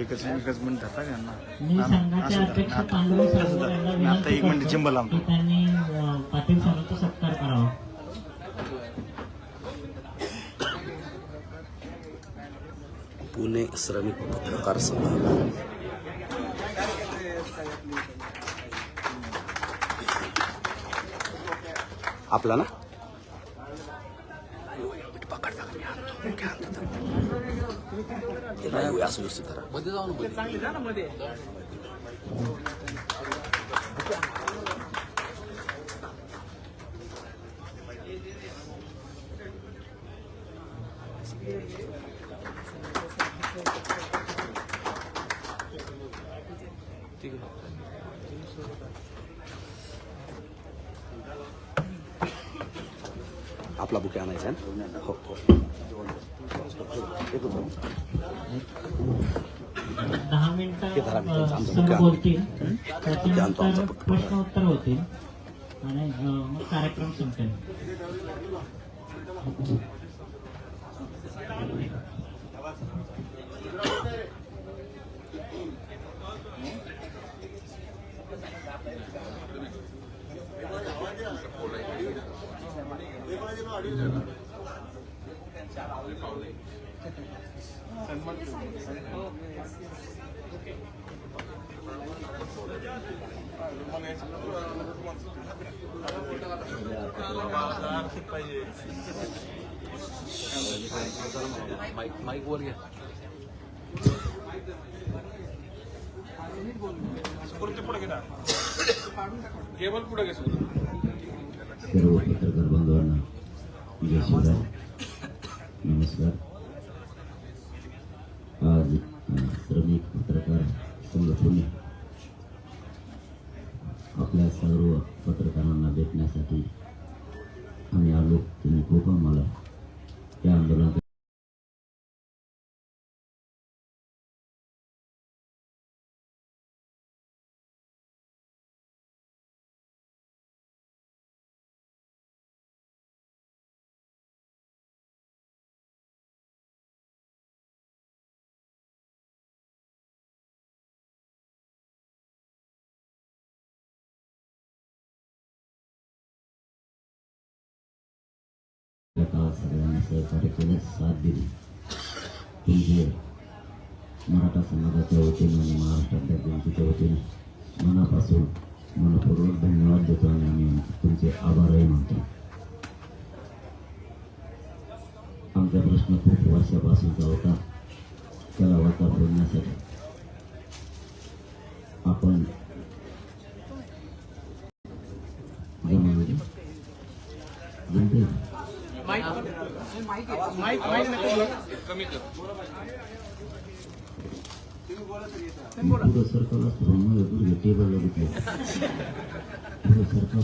एकच एकच मिनिट आता का ना मी आता एक मिनिट चिंबल अ, पाटील सरांचा सत्कार करावा. पुणे श्रमिक पत्रकार सभा आपला ना? असं व्यवस्थित करा आपला बुके आणायचा आहे ना? हो हो एकच मिनिट. दहा मिनिटं ते धरा, मी त्यांचं अ, आमचं सर बुक बोलतील ते आणतो आमचा माईक बुक. प्रश्न उत्तर होतील आणि अ, मग कार्यक्रम घ्या सर्व पत्रकार बांधवांना नमस्कार आज अ, श्रमिक पत्रकार संघ पुणे आपल्या त्या काळात सगळ्यांनी सहकार्य केलं साथ दिली तुमचे मराठा समाजाच्या वतीनं आणि महाराष्ट्रातल्या जनतेच्या वतीनं मनापासून मनपूर्वक धन्यवाद देतो आणि आम्ही तुमचे आभारही मानतो आमचा प्रश्न खूप वर्षापासूनचा होता त्याला वाचा फोडण्यासाठी आपण थोडं टेबल सरकार?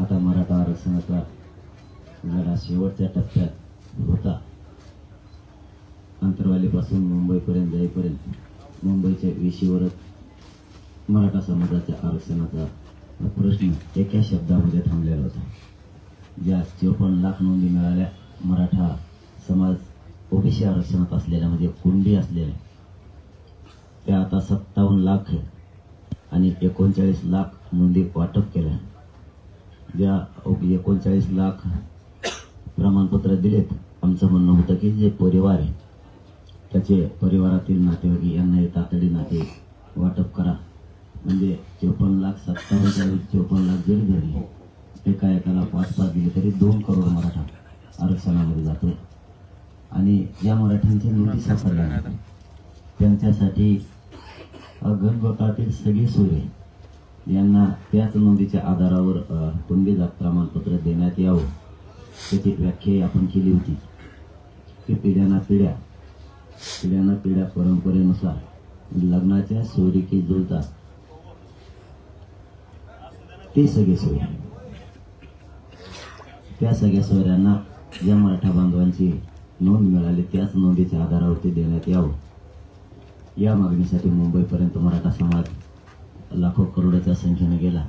आता मराठा आरक्षणाचा लढा शेवटच्या टप्प्यात होता. अंतरवालीपासून मुंबईपर्यंत जाईपर्यंत मुंबईच्या वेशीवरच मराठा समाजाच्या आरक्षणाचा प्रश्न एका शब्दामध्ये थांबलेला होता. ज्या चोपन्न लाख नोंदी मिळाल्या मराठा समाज ओबीसी आरक्षणात असलेल्या म्हणजे कुंडी असलेल्या त्या आता सत्तावन्न लाख आहे आणि एकोणचाळीस लाख नोंदी वाटप केल्या. ज्या एकोणचाळीस लाख प्रमाणपत्र दिलेत आमचं म्हणणं होतं की जे परिवार आहे त्याचे परिवारातील नातेवाईक यांनाही तातडी नाते वाटप करा. म्हणजे चोपन्न लाख सत्तावन्न चोपन्न लाख जरी झाली एका एकाला पाच पाच दिले तरी दोन करोड मराठा आरक्षणामध्ये जातो. आणि या मराठ्यांच्या नोंदी सापडल्या. त्यांच्यासाठी गणगोतातील सगळे सोयरे यांना त्याच नोंदीच्या आधारावर कुणबी जात प्रमाणपत्र देण्यात यावं. त्याची व्याख्या आपण केली होती. की पिढ्याना पिढ्या पिढ्याना पिढ्या परंपरेनुसार लग्नाच्या सोयरीकी जुळतात. ते सगळे सोयरे त्या सगळ्या सोयऱ्यांना ज्या मराठा बांधवांची नोंद मिळाली त्याच नोंदीच्या आधारावरती देण्यात यावं. या मागणीसाठी मुंबईपर्यंत मराठा समाज लाखो करोडाच्या संख्येने गेला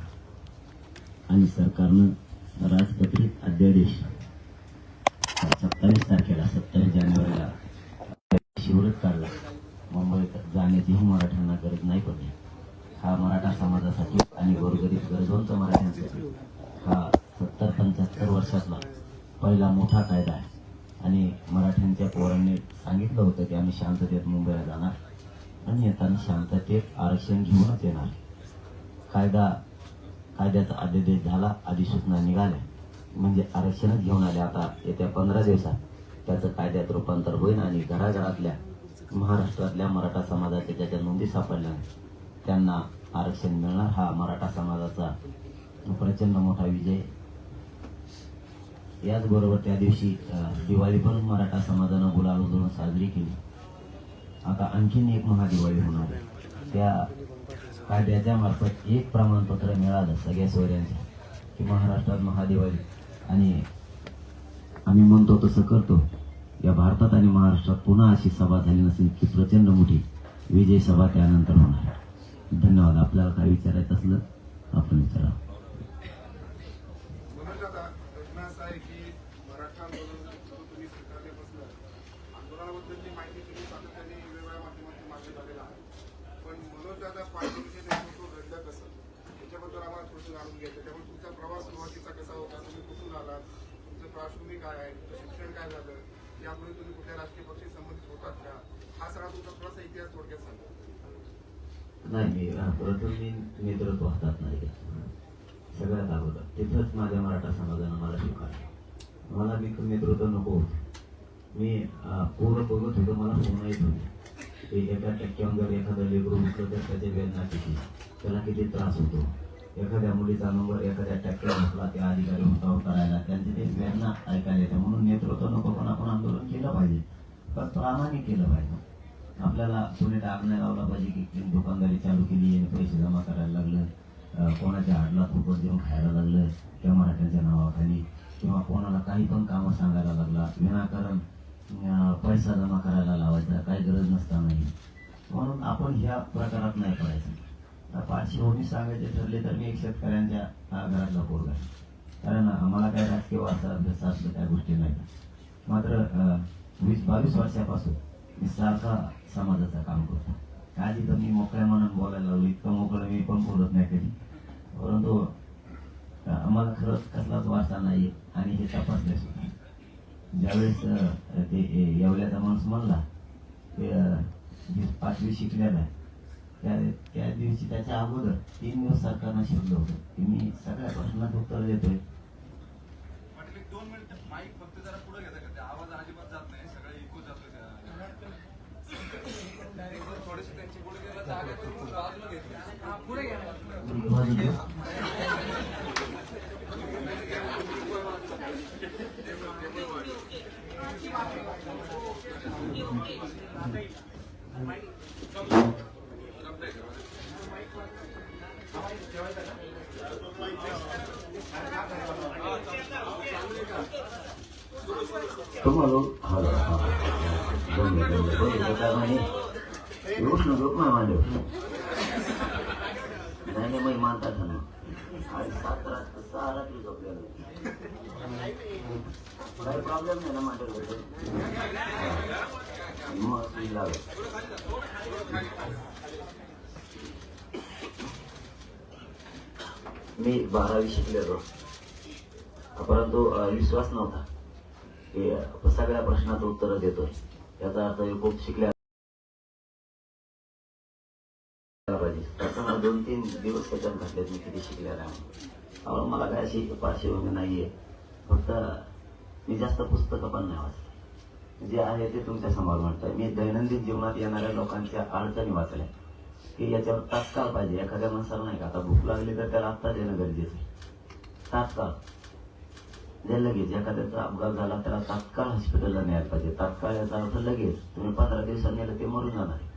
आणि सरकारनं राजपत्रित अध्यादेश सत्तावीस तारखेला सत्तावीस जानेवारीला शिवरत काढला. मुंबईत जाण्याचीही मराठ्यांना गरज नाही पडली. हा मराठा समाजासाठी आणि गोरगरीब गरजवंत मराठ्यांसाठी सत्तर वर्षातला पहिला मोठा कायदा आहे. आणि मराठ्यांच्या पोरांनी सांगितलं होतं की आम्ही शांततेत मुंबईला जाणार. आणि येताना शांततेत आरक्षण घेऊनच येणार. कायदा कायद्याचा अध्यादेश झाला अधिसूचना निघाल्या. म्हणजे आरक्षणच घेऊन आले आता येत्या पंधरा दिवसात त्याचं कायद्यात रूपांतर होईल आणि घराघरातल्या महाराष्ट्रातल्या मराठा समाजाच्या ज्याच्या नोंदी सापडल्या त्यांना आरक्षण मिळणार. हा मराठा समाजाचा प्रचंड मोठा विजय याचबरोबर त्या दिवशी दिवाळी पण मराठा समाजानं गुलाल उधळून साजरी केली. आता आणखीन एक महादिवाळी होणार आहे. त्या कायद्याच्या मार्फत एक प्रमाणपत्र मिळालं सगळ्या सोयऱ्यांचं की महाराष्ट्रात महादिवाळी. आणि आम्ही म्हणतो तसं करतो. या भारतात आणि महाराष्ट्रात पुन्हा अशी सभा झाली नसेल की प्रचंड मोठी विजय सभा त्यानंतर होणार धन्यवाद. आपल्याला काय विचारायचं असलं आपण विचारा म्हणून आता प्रश्न असा आहे की मराठा आंदोलन सुरू तुम्ही स्वीकारल्यापासून आंदोलनाबद्दलची माहिती तुम्ही सातत्याने वेगवेगळ्या माध्यमातून मागणी झालेला आहे पण मनोज दादा पाटीलचे नेतृत्व घडलं कसं त्याच्याबद्दल आम्हाला थोडंसं जाणून घ्यायचं त्यामुळे तुमचा प्रवास सुरुवातीचा कसा होता तुम्ही कुठून आलात तुमचं पार्श्वभूमी काय आहे तुमचं शिक्षण काय झालं यापूर्वी तुम्ही कुठल्या राजकीय पक्षी संबंधित होतात का हा सगळा तुमचा थोडासा इतिहास थोडक्यात सांगा नाही मी प्रथम मी नेतृत्व हातात नाही घेतलं. सगळ्यात अगोदर. तिथंच माझ्या मराठा समाजानं मला स्वीकारलं. मला मी नेतृत्व नको होतं. मी अं, पोरं बघत होतो मला फोन येत होते एका टक्क्यावर जर एखादं लेकरू उठलं तर त्याची वेदना किती? त्याला किती त्रास होतो? एखाद्या मुलीचा नंबर एखाद्या टक्क्यावर घातला त्या अधिकारी होता करायला त्यांची ते वेदना ऐकायला येते. म्हणून नेतृत्व नको पण आपण आंदोलन केलं पाहिजे? पण प्रामाणिक केलं पाहिजे. आपल्याला कोणी डाग नाही लावला पाहिजे की दुकानदारी चालू केली आणि पैसे जमा करायला लागलं. कोणाच्या हाडला फुकट देऊन खायला लागलं किंवा मराठ्यांच्या नावाखाली. किंवा कोणाला काही पण कामं सांगायला लागला विनाकारण पैसा जमा करायला लावायचा काही गरज नसतानाही. म्हणून आपण ह्या प्रकारात नाही पडायचं. पाचशे होणी सांगायचे ठरले तर मी एक शेतकऱ्यांच्या घरातला पोरगा आहे. कारण आम्हाला काय राजकीय वारसा अभ्यास असलं त्या गोष्टी नाही. मात्र वीस बावीस वर्षापासून सारखा समाजाचं काम करतो. आधी तर मी मोकळ्या मनात बोलायला लागलो. इतकं मोकळं मी पण बोलत नाही कधी. परंतु आम्हाला खरंच कसलाच वारसा नाही आणि हे तपासले सुद्धा. ज्यावेळेस ते येवल्याचा माणूस म्हणला ते पाचवी शिकलेला आहे. त्या त्या दिवशी त्याच्या अगोदर तीन दिवस सरकारनं शिकलं होतं. की मी सगळ्या प्रश्नात उत्तर देतोय पाटील एक दोन मिनिट माईक फक्त जरा पुढे घेता का ते आवाज अजिबात जात नाही सगळं इको जातो त्या थोडेसे त्यांची गुडघ्याला जागा करून बाजूला घेतली पुढे घ्या तुम्हाला हा हा दोन मिनिटं, दोन मिनिटं. बरं, काय म्हणे? उष्ण झोप नाही मांडव नाही नाही मग मानतात ना आणि सात रात सहा रात्री झोपलेलो काही प्रॉब्लेम नाही ना मांडव मग मी बारावी शिकलेलो. परंतु विश्वास नव्हता. की सगळ्या प्रश्नाचं उत्तर देतोय. याचा अर्थ हे खूप शिकल्या दोन तीन दिवस त्याच्यात घातलेत मी किती शिकलेला. आहे त्यामुळे मला काय अशी पार्श्वभूमी आहे फक्त मी जास्त पुस्तकं पण नाही वाचले जे आहे ते तुमच्यासमोर म्हणतोय. मी दैनंदिन जीवनात येणाऱ्या लोकांच्या अडचणी वाचल्या. की याच्यावर तात्काळ पाहिजे. एखाद्या माणसाला नाही का? आता भूक लागली तर त्याला आत्ता देणं गरजेचं आहे. तात्काळ. जे लगेच एखाद्याचा अपघात झाला त्याला तात्काळ हॉस्पिटलला न्यायला पाहिजे. तात्काळ याचा अर्थ लगेच. तुम्ही पंधरा दिवसांनी नेलं ते मरून जाणार आहे.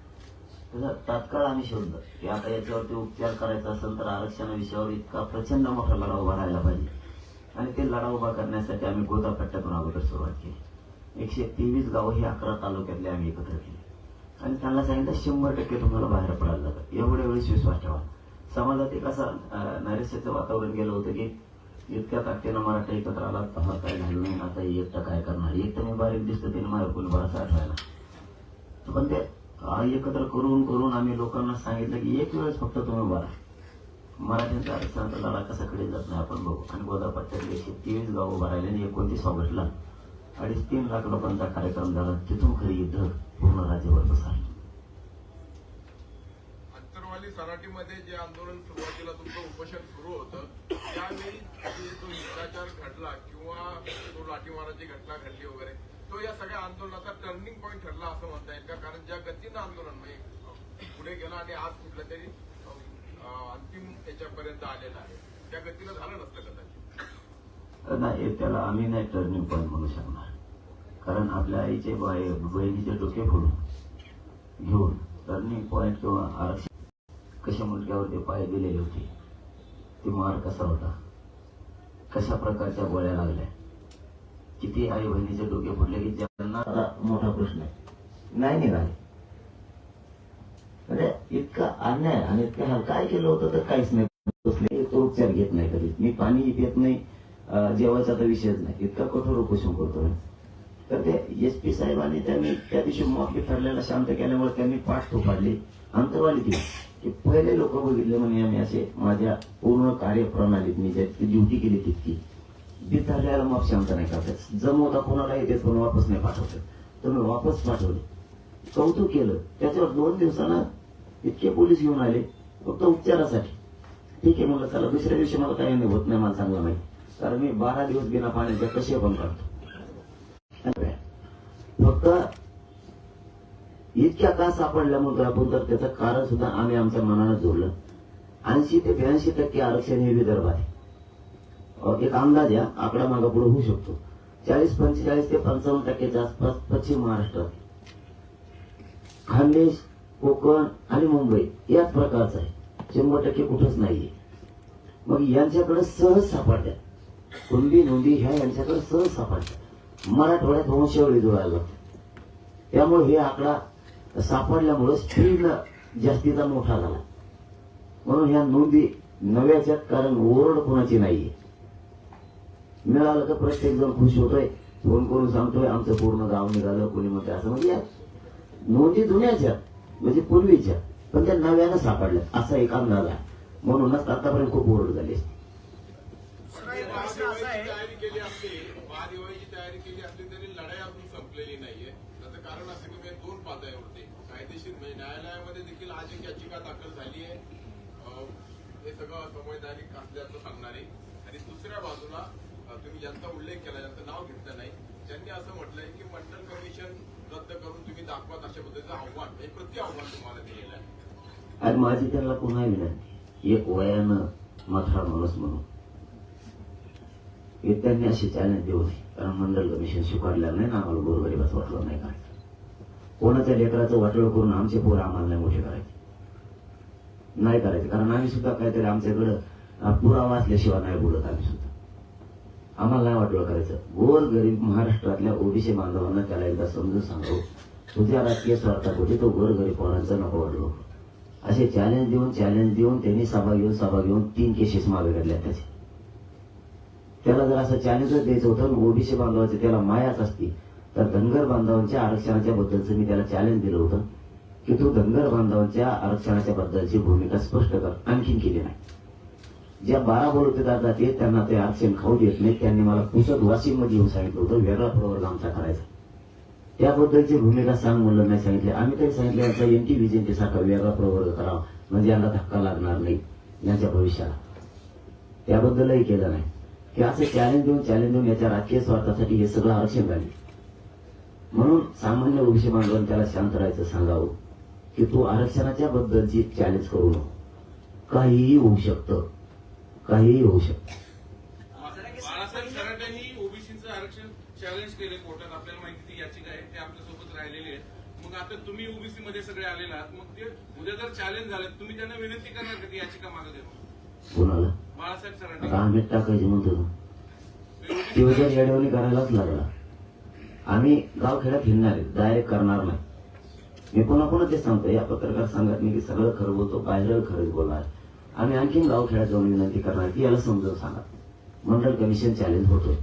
तात्काळ आम्ही शोधलं की आता याच्यावरती उपचार करायचा असेल तर आरक्षण विषयावर इतका प्रचंड मोठा लढा उभा राहायला पाहिजे. आणि ते लढा उभा करण्यासाठी आम्ही गोदापट्ट्यातून अगोदर सुरुवात केली. एकशे तेवीस गावं ही अकरा तालुक्यातले आम्ही एकत्र केली. आणि त्यांना सांगितलं शंभर टक्के तुम्हाला बाहेर पडायला लागतं एवढ्या वेळेस विश्वास ठेवा. समाजात एक असा नैराश्याचं वातावरण गेलं होतं की इतक्या ताकदीनं मराठा एकत्र आला तेव्हा काय झालं नाही आता एकटं काय करणार? एक तर मी बारीक दिसतं त्याने माझ्या कोणी बराच आठवायला पण ते एकत्र करून करून आम्ही लोकांना सांगितलं की एक वेळेस फक्त तुम्ही भरा मराठ्यांचा आरक्षणाचा लढा कसाकडे जात नाही आपण बघू. आणि गोदापट्ट्यात एकशे तेवीस गावं भरायला आणि एकोणतीस ऑगस्टला अडीच तीन लाख लोकांचा कार्यक्रम झाला. तिथून खरी युद्ध पूर्ण राज्यभर पसरलं. अंतरवाली सराटीमध्ये जे आंदोलन सुरुवातीला तुमचं उपोषण सुरू होतं त्यावेळी जो हिंसाचार घडला किंवा तो लाठीमाराची घटना घडली वगैरे तो या सगळ्या आंदोलनाचा टर्निंग पॉईंट ठरला असं म्हणता येईल का? कारण ज्या गतीनं आंदोलन म्हणजे पुढे गेलं आणि आज कुठलं तरी अंतिम त्याच्यापर्यंत आलेलं आहे. त्या गतीनं झालं नसतं कदाचित. नाही त्याला आम्ही नाही टर्निंग पॉईंट म्हणू शकणार. कारण आपल्या आईचे बाय बहिणीचे डोके फोडून घेऊन टर्निंग पॉईंट किंवा आरक्षण कशा मुलग्यावर ते पाय दिलेले होते ते मार कसा होता कशा प्रकारच्या गोळ्या लागल्या किती आई बहिणीचे डोके फुटले की ज्यांना मोठा प्रश्न आहे. नाही निघाले. म्हणजे इतका अन्याय आणि इतका हाल काय केलं होतं तर काहीच नाही. तो उपचार घेत नाही कधी. मी पाणी घेत नाही जेवायचा तर विषयच नाही. इतका कठोर उपोषण करतो तर ते एस पी साहेबांनी त्यांनी त्या दिवशी मॉफी ठरलेला शांत केल्यामुळे त्यांनी पाठ थोपाडली अंतरवाली दिली की पहिले लोक बघितले म्हणे आम्ही असे माझ्या पूर्ण कार्यप्रणालीत मी ज्याची ड्युटी केली तितकी बी ठरलेला मॉफ शांत नाही करतात जमवता कोणालाही देत कोण वापस नाही पाठवतात तुम्ही वापस पाठवले. कौतुक केलं. त्याच्यावर दोन दिवसानं इतके पोलीस घेऊन आले फक्त उपचारासाठी. ठीक आहे म्हणलं चला दुसऱ्या दिवशी मला काही नाही होत नाही मला चांगलं नाही कारण मी बारा दिवस बिना पाण्याच्या कसे पण काढतो फक्त इतक्या का सापडल्यामुळे आपण तर त्याचं कारण सुद्धा आम्ही आमच्या मनानं जोडलं. ऐंशी ते ब्याऐंशी टक्के आरक्षण हे विदर्भ आहे. एक अंदाज या आकडा पुढे होऊ शकतो चाळीस पंचेचाळीस ते पंचावन्न टक्क्याच्या आसपास पश्चिम महाराष्ट्रात खानदेश कोकण आणि मुंबई याच प्रकारचं आहे. शंभर टक्के कुठंच नाहीये. मग यांच्याकडे सहज सापडतात. कुंडी नोंदी ह्या यांच्याकडे सहज सापडतात. मराठवाड्यात वंशावळी जोडायला लागते. त्यामुळे हे आकडा सापडल्यामुळे स्पीड जास्तीचा मोठा झाला. म्हणून ह्या नोंदी नव्याच्यात कारण ओरड कोणाची नाहीये. मिळालं तर प्रत्येक जण खुश होतोय. फोन करून सांगतोय आमचं पूर्ण गाव निघालं कोणी म्हणते असं म्हणजे या नोंदी जुन्याच्या म्हणजे पूर्वीच्या पण त्या नव्यानं सापडल्या. असा एक अंदाज आहे. म्हणूनच आतापर्यंत खूप ओरड झाली असती. तयारी केली असली तरी लढाई अजून संपलेली नाहीये त्याचं कारण असं की म्हणजे दोन पातळ्यावरती कायदेशीर म्हणजे न्यायालयामध्ये देखील आज एक याचिका दाखल झाली आहे अं, हे सगळं संवैधानिक असल्याचं सांगणारे. आणि दुसऱ्या बाजूला तुम्ही ज्यांचा उल्लेख केला ज्यांचं नाव घेतलं नाही. त्यांनी असं म्हटलंय की मंडल कमिशन रद्द करून तुम्ही दाखवत अशा पद्धतीचं आव्हान हे प्रति आव्हान तुम्हाला दिलेलं आहे. आणि माझी त्यांना पुन्हा विनंती एक वयानं माथाळा माणूस म्हणून. हे त्यांनी अशी चॅलेंज देऊ नये कारण मंडल कमिशन स्वीकारलं नाही ना आम्हाला गोरगरीबाचं वाटलं नाही करायचं कोणाच्या लेकराचं वाटलं करून आमचे पोरं आम्हाला नाही मोठे करायचे? नाही करायचे कारण आम्ही सुद्धा काहीतरी आमच्याकडं पुरावा असल्याशिवाय नाही बोलत आम्ही सुद्धा. आम्हाला नाही वाटलं करायचं. गोर गरीब महाराष्ट्रातल्या ओबीसी बांधवांना त्याला एकदा समजून सांगू तुझ्या राजकीय स्वार्थापोटी तो गोर गरीब पोरांचं नको वाटलो असे चॅलेंज देऊन चॅलेंज देऊन त्यांनी सभा घेऊन सभा घेऊन तीन केसेस मागे घडल्या त्याचे. त्याला जर असं चॅलेंजच द्यायचं होतं ओबीसी बांधवाचे त्याला मायाच असती तर धनगर बांधवांच्या आरक्षणाच्या बद्दलचं मी त्याला चॅलेंज दिलं होतं की तू धनगर बांधवांच्या आरक्षणाच्या बद्दलची भूमिका स्पष्ट कर. आणखीन केली नाही. ज्या बारा बोलवते जाते त्यांना ते आरक्षण खाऊ देत नाही त्यांनी मला पुसत वाशिममध्ये येऊन सांगितलं होतं वेगळा प्रवर्ग आमचा करायचा. त्याबद्दलची भूमिका सांग म्हणलं नाही सांगितले. आम्ही तरी सांगितले यांचा एनटी विजेंटी सारखा वेगळा प्रवर्ग करावा. म्हणजे यांना धक्का लागणार नाही यांच्या भविष्याला. त्याबद्दलही केलं नाही. की असं चॅलेंज देऊन चॅलेंज देऊन याच्या राजकीय स्वार्थासाठी हे सगळं आरक्षण झाले. म्हणून सामान्य ओबीसी बांधवांनी त्याला शांत राहायचं सांगावं की तू आरक्षणाच्या बद्दलची चॅलेंज करू नको. काहीही होऊ शकतं. काहीही होऊ शकतं. ओबीसीचं आरक्षण चॅलेंज केले कोर्टात. आपल्याला माहिती याचिका आहे. ते आपल्यासोबत राहिलेली आहे मग आता तुम्ही ओबीसी मध्ये सगळे आलेला आहात. मग ते उद्या जर चॅलेंज झालं तुम्ही त्यांना विनंती करणार का ती याचिका मागे देऊ कोणाला? बाळासाहेब सराटे आता आम्ही टाकायचे म्हणतो. तो जर येडवणी करायलाच लागला. आम्ही गावखेड्यात फिरणार डायरेक्ट करणार नाही. मी पुन्हा ते सांगतो या पत्रकार की सगळं खरं बोलतो. बाहेर खरंच बोलणार. आम्ही आणखीन गावखेड्यात जाऊन विनंती करणार की याला समजावून सांगा. मंडळ कमिशन चॅलेंज होतो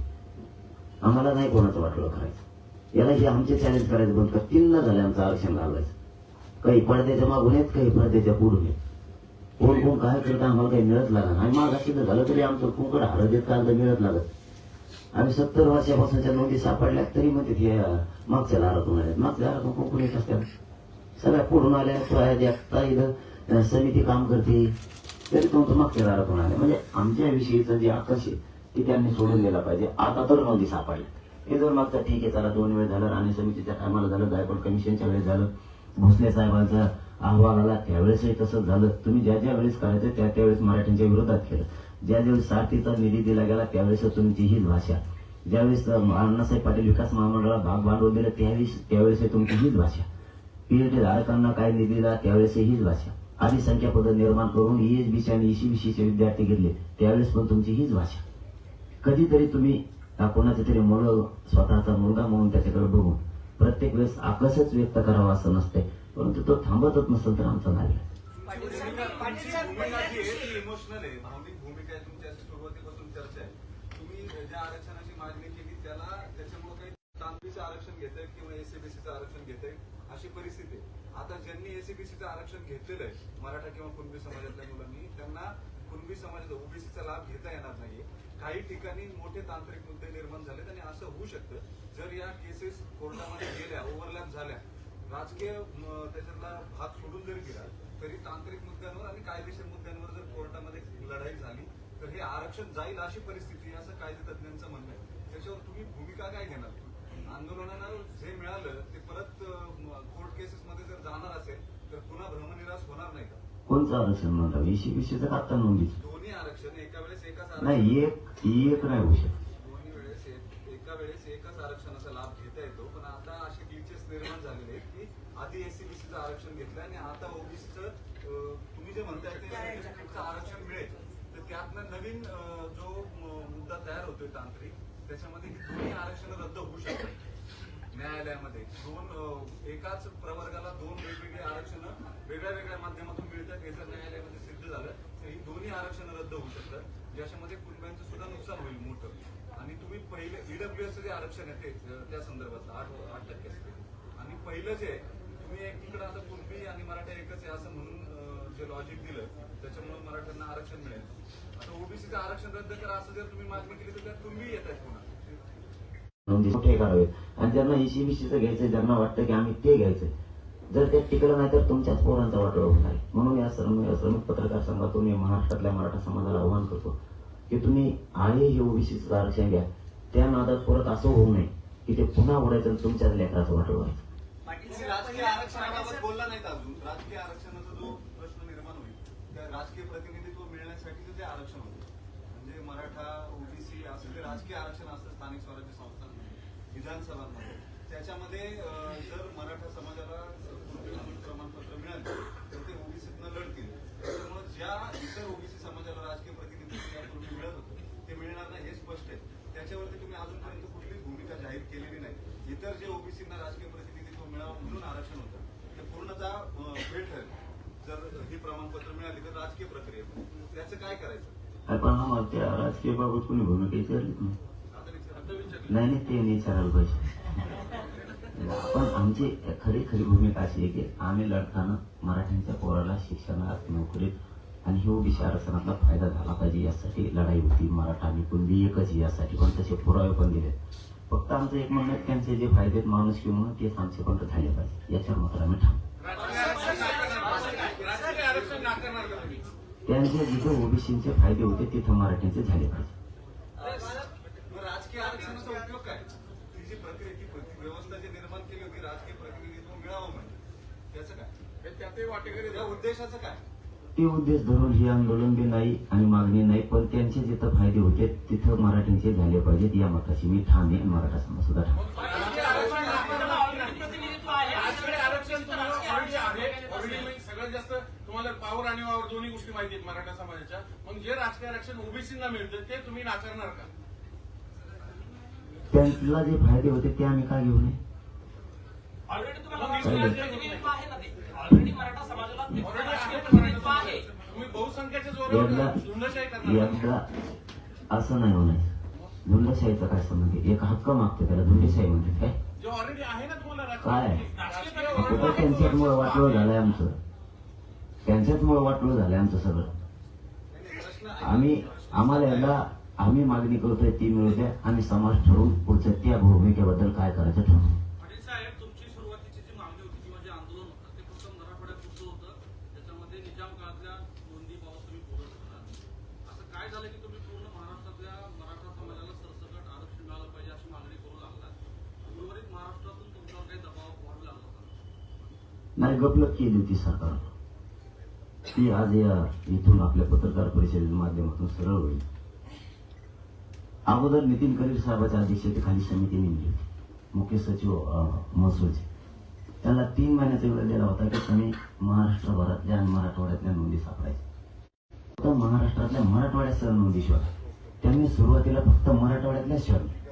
आम्हाला नाही कोणाचं वाटलं करायचं. याला हे आमचे चॅलेंज करायचं बंद कर. तीन झाले आमचं आरक्षण घालवायचं काही पडद्याच्या मागून आहेत काही पडद्याच्या पुढून आहेत. कोण कोण काय करतं आम्हाला काही मिळत लागत आणि माग सिद्ध झालं तरी आमचं कुंकड हळदीत देत काल मिळत लागत. आम्ही सत्तर वर्षापासूनच्या नोंदी सापडल्या तरी म्हणते हे मागच्या दारातून आल्या मागच्या दारातून कोण येत असतात? सगळ्या पुढून आल्या इथं समिती काम करते. तरी तुमचं मागच्या दारातून आले. म्हणजे आमच्या विषयीचं जे आकर्ष आहे ते त्यांनी सोडून दिलं पाहिजे. आता तर नोंदी सापडल्या हे जर मागचा ठीक आहे चला दोन वेळ झालं राणे समितीच्या टायमाला झालं गायकवाड कमिशनच्या वेळेस झालं भोसले साहेबांचा अहवाल आला त्यावेळेसही तसंच झालं. तुम्ही ज्या ज्या वेळेस करायचं त्या त्यावेळेस मराठ्यांच्या विरोधात केलं. ज्या ज्यावेळेस साठीचा निधी दिला गेला त्यावेळेस तुमची हीच भाषा. ज्यावेळेस अण्णासाहेब पाटील विकास महामंडळाला भाग भांडवल दिलं त्यावेळेस त्यावेळेस तुमची हीच भाषा. पीएटी धारकांना काय निधी दिला त्यावेळेस हीच भाषा. आधी संख्या पद निर्माण करून ईएसबीसी आणि ईसीबीसीचे विद्यार्थी घेतले त्यावेळेस पण तुमची हीच भाषा कधीतरी तुम्ही त्या कोणाचं तरी मुलं स्वतःचा मुलगा म्हणून त्याच्याकडे बघून प्रत्येक वेळेस आकसच व्यक्त करावा असं नसते परंतु तो थांबतच नसेल तर आमचा नाही आरक्षण घेतंय किंवा एसीबीसीचं आरक्षण घेतंय अशी परिस्थिती आहे आता ज्यांनी एसीबीसीचं आरक्षण घेतलेलं आहे मराठा किंवा कुणबी समाजातल्या मुलांनी त्यांना कुणबी समाजाचा ओबीसीचा लाभ घेता येणार नाहीये. काही ठिकाणी मोठे तांत्रिक मुद्दे निर्माण झालेत आणि असं होऊ शकतं. जर या केसेस कोर्टामध्ये गेल्या ओव्हरलॅप झाल्या राजकीय त्याच्यातला भाग सोडून जरी गेला तरी तांत्रिक मुद्द्यांवर आणि कायदेशीर मुद्द्यांवर जर कोर्टामध्ये लढाई झाली तर हे आरक्षण जाईल अशी परिस्थिती असं कायदे तज्ज्ञांचं म्हणणं आहे त्याच्यावर तुम्ही भूमिका काय घेणार आंदोलनाला जे मिळालं ते परत कोर्ट केसेस मध्ये जर जाणार असेल तर पुन्हा भ्रमनिराश होणार नाही का? कोणचं आरक्षण म्हणता? ईसीबीसीचं का आता नोंदीचं? दोन्ही आरक्षण एका वेळेस एकाच आरक्षण. नाही एक एक नाही होऊ शकत. दोन्ही वेळेस एक- एका वेळेस एकच आरक्षणाचा लाभ घेता येतो. पण आता असे ग्लिचेस निर्माण झालेले आहेत की आधी एससीबीसीचं आरक्षण घेतलं आणि आता ओबीसीचं तुम्ही जे म्हणताय ते सर्टिफिकेटचं आरक्षण मिळेल. तर त्यातनं नवीन अं, जो म- मुद्दा तयार होतोय तांत्रिक त्याच्यामध्ये ही दोन्ही आरक्षण रद्द होऊ शकतात. न्यायालयामध्ये. दोन एकाच प्रवर्गाला दोन वेगवेगळी आरक्षण वेगळ्या वेगळ्या माध्यमातून मिळतात. हे जर न्यायालयामध्ये सिद्ध झालं तर ही दोन्ही आरक्षण रद्द होऊ शकतात. ज्याच्यामध्ये कुटुंबियांचं सुद्धा नुकसान होईल मोठं. आणि तुम्ही पहिले ईडब्ल्यूएसचं जे आरक्षण आहे ते त्या संदर्भातलं आठ आठ टक्के असते. आणि पहिलं जे आहे, तुम्ही तिकडं आता कुणबी आणि मराठा एकच आहे असं म्हणून जे लॉजिक दिलं त्याच्यामुळे मराठ्यांना आरक्षण मिळेल. आता ओबीसीचं आरक्षण रद्द करा असं जर तुम्ही मागणी केली तर त्यात कुणबी येत आहेत पुन्हा. म्हणजे मोठे करावे? आणि ज्यांना ईसीबीसीचं घ्यायचं ज्यांना वाटतं की आम्ही ते घ्यायचं जर ते टिकलं नाही तर तुमच्याच पोरांचा वाटोळ होणार आहे म्हणून या श्रमिक श्रमिक पत्रकार संघातून मी महाराष्ट्रातल्या मराठा समाजाला आव्हान करतो की तुम्ही आहे हे ओबीसीचं आरक्षण घ्या. त्या नादात परत असं होऊ नये की ते पुन्हा उडायचं आणि तुमच्याच लेकराचं वाटोळ व्हायचं. राजकीय आरक्षणाबाबत बोलला नाहीत अजून. राजकीय आरक्षणाचा जो प्रश्न निर्माण होईल त्या राजकीय प्रतिनिधित्व मिळण्यासाठी जे आरक्षण होतं. म्हणजे मराठा ओबीसी असं जे राजकीय आरक्षण असतं स्थानिक स्वराज्य विधानसभांमध्ये. त्याच्यामध्ये जर मराठा समाजाला प्रमाणपत्र मिळाले तर ते ओबीसीतनं लढतील. त्यामुळे ज्या इतर ओबीसी समाजाला राजकीय प्रतिनिधित्व यापूर्वी मिळत होतं ते मिळणार नाही हे स्पष्ट आहे. त्याच्यावरती तुम्ही अजूनपर्यंत कुठलीच भूमिका जाहीर केलेली नाही. इतर जे ओबीसीना राजकीय प्रतिनिधित्व मिळावं म्हणून आरक्षण होतं ते पूर्णतः अं, ठरेल. जर ही प्रमाणपत्र मिळाली तर राजकीय प्रक्रिया त्याचं काय करायचं? राजकीय बाबत कोणी भूमिका विचारलीच नाही आता विचार नाही ते नाही पाहिजे. म्हणजे पण आमची खरी खरी भूमिका अशी आहे की आम्ही लढताना मराठ्यांच्या पोराला शिक्षणात नोकरीत आणि हे ओबीसी आरक्षणातला फायदा झाला पाहिजे यासाठी लढाई होती. मराठा आणि कुणबी एकच यासाठी पण तसे पुरावे पण दिले. फक्त आमचं एक म्हणणं त्यांचे जे फायदे आहेत माणूस किंवा तेच आमचे पण झाले पाहिजे. याच्यावर मात्र आम्ही ठाम त्यांचे जिथे ओबीसीचे फायदे होते तिथं मराठ्यांचे झाले पाहिजे मग राजकीय आरक्षणाचा उपयोग काय ती जी प्रक्रिया ती ती व्यवस्था जी निर्माण केली होती राजकीय प्रतिनिधित्व मिळावं म्हणजे त्याचं काय त्यातही वाटेकरी या उद्देशाचं काय ते उद्देश धरून हे आंदोलन बी नाही आणि मागणी नाही पण त्यांचे जिथं फायदे होते तिथं मराठ्यांचे झाले पाहिजेत या मताशी मी आणि मराठा समाज सुद्धा सगळ्यात जास्त तुम्हाला पावर आणि वावर दोन्ही गोष्टी माहिती आहेत मराठा समाजाच्या. मग जे राजकीय आरक्षण ओबीसीना मिळतं ते तुम्ही नाकारणार का? त्यांना जे फायदे होते ते आम्ही का घेऊ नये? ऑलरेडी तुम्हाला मग राजकीय चालेल. प्रतिनिधित्व आहे ना ते ऑलरेडी मराठा समाजाला ते ऑलरेडी राजकीय आहे प्रतिनिधित्व मराठा आहे समाजाचं. तुम्ही बहुसंख्याच्या एकदा जोरावर झुंडशाही करणार का? एकदा असं नाही म्हणायचं धुंडशाहीचा काय संबंध आहे? एक हक्क मागतो त्याला धुंडशाही म्हणते काय जे ऑलरेडी आहे ना तुम्हाला काय? राजकीय कुठं वळण- कॅन्सरमुळे वाटलं झालंय आमचं कॅन्सरमुळे वाटलं झालंय आमचं सगळं आम्ही आम्हाला याला आम्ही मागणी करतोय ती मिळू द्या आम्ही समाज ठरवून पुढच्या त्या भूमिकेबद्दल काय करायचं ठरवू पाटील साहेब तुमची सुरुवातीची जी मागणी होती किंवा जे आंदोलन होतं ते फक्त मराठवाड्यापुरतं होतं त्याच्यामध्ये निजाम काळातल्या नोंदी बाबत तुम्ही बोलत होता असं काय झालं की तुम्ही पूर्ण महाराष्ट्रातल्या मराठा समाजाला सरसकट आरक्षण मिळालं पाहिजे अशी मागणी करू लागला उर्वरित महाराष्ट्रातून तुमच्यावर काही दबाव वाढू लागला होता नाही गपलत केली होती सरकार. ती आज या इथून आपल्या पत्रकार परिषदेच्या माध्यमातून सरळ होईल. अगोदर नितीन करीर साहेबाच्या अध्यक्षतेखाली समिती नेमली होती. मुख्य सचिव अं, महसूलचे त्यांना तीन महिन्याचा वेळ दिला होता की तुम्ही महाराष्ट्रभरातल्या आणि मराठवाड्यातल्या नोंदी सापडायच्या. महाराष्ट्रातल्या मराठवाड्यासह नोंदी शोधा. त्यांनी सुरुवातीला फक्त मराठवाड्यातल्या शोधल्या.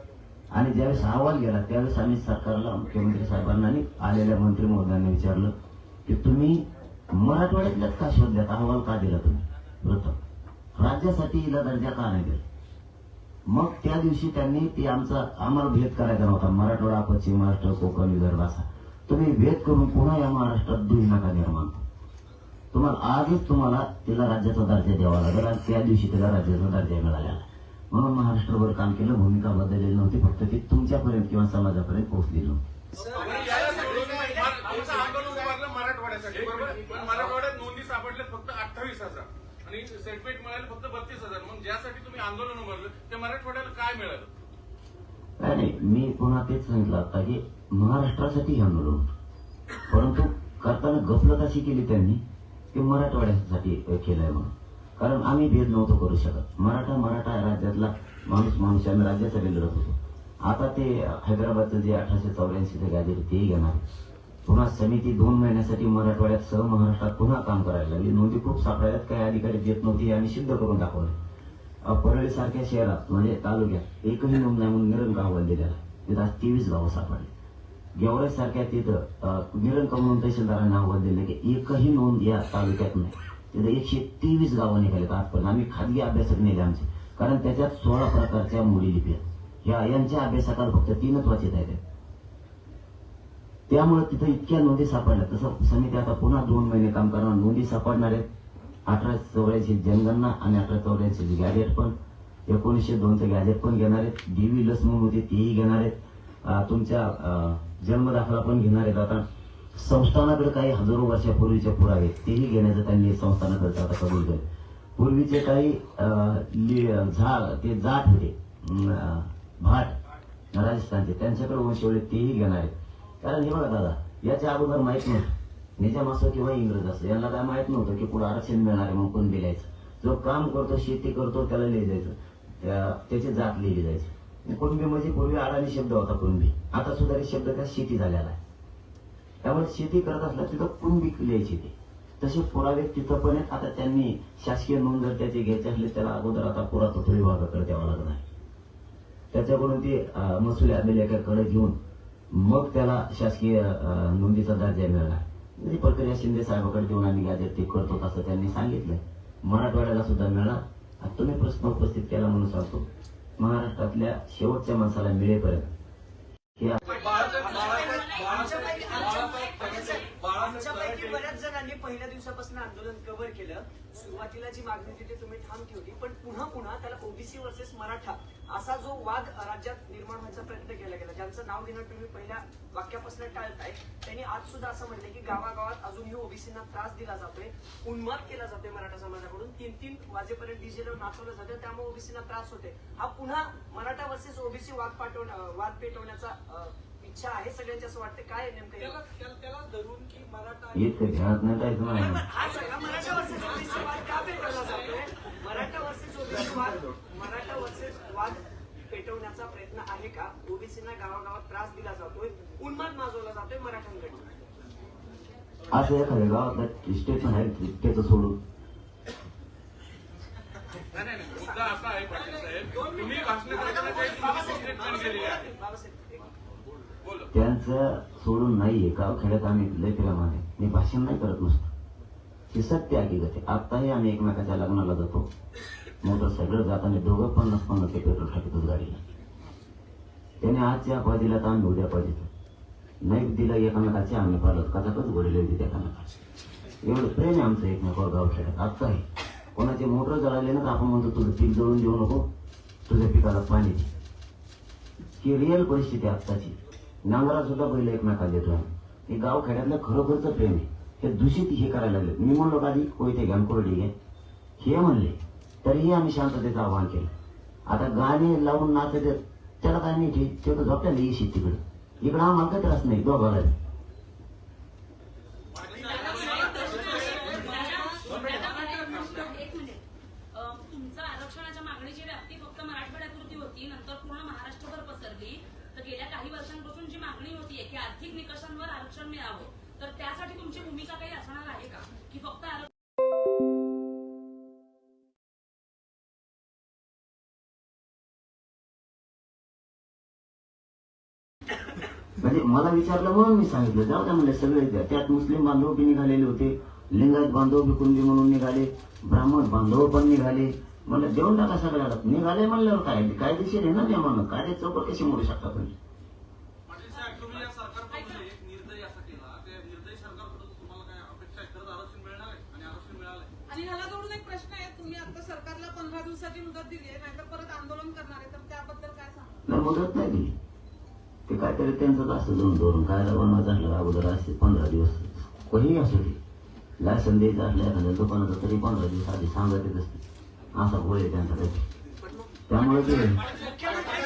आणि ज्यावेळेस अहवाल गेला त्यावेळेस आम्ही सरकारला मुख्यमंत्री साहेबांना आणि आलेल्या मंत्री महोदयांना विचारलं की तुम्ही मराठवाड्यातल्याच का शोधल्यात? अहवाल का दिला तुम्ही? प्रथम राज्यासाठी हिला दर्जा का नाही दिला? मग त्या दिवशी त्यांनी ती आमचा आम्हाला भेद करायचा नव्हता. मराठवाडा पश्चिम महाराष्ट्र कोकण विदर्भ असा. तुम्ही भेद करून पुन्हा या महाराष्ट्रात दुही नका निर्माण तुम्हाला आजच तुम्हाला तिला राज्याचा दर्जा द्यावा लागेल आणि त्या दिवशी तिला राज्याचा दर्जा मिळाला म्हणून महाराष्ट्रभर काम केलं भूमिका बदललेली नव्हती फक्त ती तुमच्यापर्यंत किंवा समाजापर्यंत पोहोचलेली नाही मी पुन्हा तेच सांगितलं आता की महाराष्ट्रासाठी हे आंदोलन होतं. परंतु करताना गफलत अशी केली त्यांनी की मराठवाड्यासाठी केलंय म्हणून. कारण आम्ही भेद नव्हतो करू शकत. मराठा मराठा राज्यातला माणूस माणूस आम्ही राज्यासाठी लढत होतो. आता ते हैदराबादचं जे अठराशे चौऱ्याऐंशीचं गॅदर तेही घेणार पुन्हा समिती दोन महिन्यासाठी मराठवाड्यात सह महाराष्ट्रात पुन्हा काम करायला लागली. नोंदी खूप सापडायला काही अधिकारी देत नव्हती आणि सिद्ध करून दाखवले परळी सारख्या शहरात म्हणजे तालुक्यात एकही नोंद नाही म्हणून निरंक अहवाल दिलेला तिथं आज तेवीस गावं सापडले. गेवराई सारख्या तिथं अं, निरंक म्हणून तहसीलदारांना अहवाल दिले की एकही नोंद या तालुक्यात नाही. तिथं एकशे तेवीस गावं निघालेत आजपर्यंत आम्ही खाजगी अभ्यासक नेले आमचे. कारण त्याच्यात सोळा प्रकारच्या मुली लिपी आहेत. या यांच्या अभ्यासकाला फक्त तीनच वाचित आहेत. त्यामुळे तिथं इतक्या नोंदी सापडल्या. तसं समिती आता पुन्हा दोन महिने काम करणार. नोंदी सापडणार आहेत. अठरा चौऱ्याऐंशी जनगणना आणि अठरा चौऱ्याऐंशी गॅजेट पण. एकोणीसशे दोनचं गॅजेट पण घेणार आहेत. डीव्ही लस म्हणून होती तेही घेणार आहेत. तुमच्या अं, जन्मदाखला पण घेणार आहेत. आता संस्थानाकडे काही हजारो वर्षापूर्वीचे पुरावे तेही घेण्याचं त्यांनी संस्थानाकडचं आता कबूल केलं. पूर्वीचे काही अं, झाड ते जात होते. अं, भाट राजस्थानचे. त्यांच्याकडे वंशवळे तेही घेणार आहेत. कारण हे बघा दादा याच्या अगोदर माहीत नव्हतं. निजाम असो किंवा इंग्रज असो यांना काय माहीत नव्हतं की पुढे आरक्षण मिळणार आहे मग कोण दिलायचं जो काम करतो शेती करतो त्याला लिहि जायचं. त्याचे त्याची जात लिहिली जायचं. कुणबी म्हणजे पूर्वी अडाणी शब्द होता कुणबी. आता सुधारित शब्द त्या शेती झालेला आहे. त्यामुळे शेती करत असला तिथं कुणबी लिहायची ते. तसे पुरावे तिथं पण आहेत. आता त्यांनी शासकीय नोंद जर त्याचे घ्यायचे असले त्याला अगोदर आता पुरातत्व विभागाकडे द्यावा लागणार आहे. त्याच्याकडून ते मसुली अभिलेखाकडे घेऊन मग त्याला शासकीय नोंदीचा दर्जा मिळाला. म्हणजे प्रक्रिया शिंदे साहेबाकडे देऊन आम्ही गॅजेट ते करतो असं त्यांनी सांगितलं मराठवाड्याला सुद्धा मिळणार आता तुम्ही प्रश्न उपस्थित केला म्हणून सांगतो. महाराष्ट्रातल्या शेवटच्या माणसाला मिळेपर्यंत. हे पहिल्या दिवसापासून आंदोलन कव्हर केलं. सुरुवातीला जी मागणी होती ती तुम्ही ठाम ठेवली पण पुन्हा पुन्हा त्याला ओबीसी वर्सेस मराठा असा जो वाद राज्यात निर्माण व्हायचा प्रयत्न केला गेला. ज्यांचं नाव घेणं तुम्ही पहिल्या वाक्यापासून टाळताय त्यांनी आज सुद्धा असं म्हणले की गावागावात अजूनही ओबीसीना त्रास दिला जातोय उन्माद केला जातोय मराठा समाजाकडून. तीन तीन वाजेपर्यंत डीजेला नाचवलं जातं त्यामुळे ओबीसीना त्रास होते हा पुन्हा मराठा वर्सेस ओबीसी वाद पाठवण्या वाद पेटवण्याचा इच्छा आहे सगळ्यांची असं वाटतं काय नेमकं? त्याला धरून की मराठा हा सगळा मराठा वर्सेस ओबीसी वाद का पेटवला जातोय? मराठा वर्सेस ओबीसी वाद मराठा वर्सेस वाद पेटवण्याचा प्रयत्न आहे का? ओबीसीना गावागावात त्रास दिला जातोय उन्माद माजवला जातोय मराठ्यांकडून. असं एखाद्या गावातलं स्टेशन आहे त्याचं सोडून. नाही नाही नाही. मुद्दा असा आहे पाटील साहेब तुम्ही भाषण करताना काही स्टेटमेंट केलेली आहे बाबासाहेब एक- बोला त्यांचं सोडून नाहीये का? खेड्यात आम्ही लय फिरा माने मी भाषण नाही करत नसतो. हे सत्य हकीकत आहे. आताही आम्ही एकमेकाच्या लग्नाला जातो. मोटरसायकल जाताना दोघं पन्नास पन्नास पेट्रोल टाकतोच गाडीला त्याने आज चहा पाहिजेला तर आम्ही उद्या पाहिजे नाही दिला एकामेकाचे आम्ही पालत कथाकच घडले होते त्या एवढं प्रेम आहे आमचं एकमेकावर गावखेड्यात आत्ता आहे. कोणाचे मोटर जळाले ना तर आपण म्हणतो तुझं पीक जळून देऊ नको. तुझ्या पिकाला पाणी दे. ही रिअल परिस्थिती आत्ताची. नांगरा सुद्धा बैल एकमेकाला देतो आम्ही. हे गावखेड्यातलं खरोखरच प्रेम आहे. हे दूषित हे करायला लागले मी म्हणलो का आधी कोयते घ्या कोरडी घ्या हे म्हणले. तरीही आम्ही शांततेचं आवाहन केलं. आता गाणे लावून नाचत त्याला काय नाही ते ते तर झोपल्याला येशी तिकडे. इकडं आम्हाला काही त्रास नाही दोघाला एक मिनिट अं, तुमचं आरक्षणाच्या मागणीची व्याप्ती फक्त मराठवाड्यापुरती होती नंतर पूर्ण महाराष्ट्रभर पसरली तर गेल्या काही वर्षांपासून जी मागणी होतीये की आर्थिक निकषांवर आरक्षण मिळावं. तर त्यासाठी तुमची भूमिका काही असणार आहे का? की फक्त आरक्षण म्हणजे मला विचारलं म्हणून मी सांगितलं जाऊ द्या म्हणजे सगळे द्या. त्यात मुस्लिम बांधव बी निघालेले होते लिंगायत बांधव बी कुंडी म्हणून निघाले ब्राह्मण बांधव पण निघाले. म्हणलं देऊन टाका सगळ्याला. निघाले म्हणल्यावर काय? कायदेशीर आहे ना ते म्हणून कायदे चौकट कशी मोडू शकता तुम्ही पाटील साहेब तुम्ही या सरकारकडून एक निर्दय असा केला त्या निर्दयी सरकारकडून तुम्हाला काय अपेक्षा आहे खरंच आरक्षण मिळणार आहे आणि आरक्षण मिळालंय आणि ह्याला जोडून एक प्रश्न आहे तुम्ही आता सरकारला पंधरा दिवसाची मुदत दिली आहे नाहीतर परत आंदोलन करणार आहे तर त्याबद्दल काय सांगा नाही मुदत नाही दिली ते काहीतरी त्यांचंच असतं दोन धोरण काय बनवायचं असलं अगोदर असते पंधरा दिवस. कोणीही असू दे. लायसन द्यायचं असलं एखाद्या दुकानाचं तरी पंधरा दिवस आधी सांगत येत असते. असा गोळ त्यांचा काही त्यामुळे ते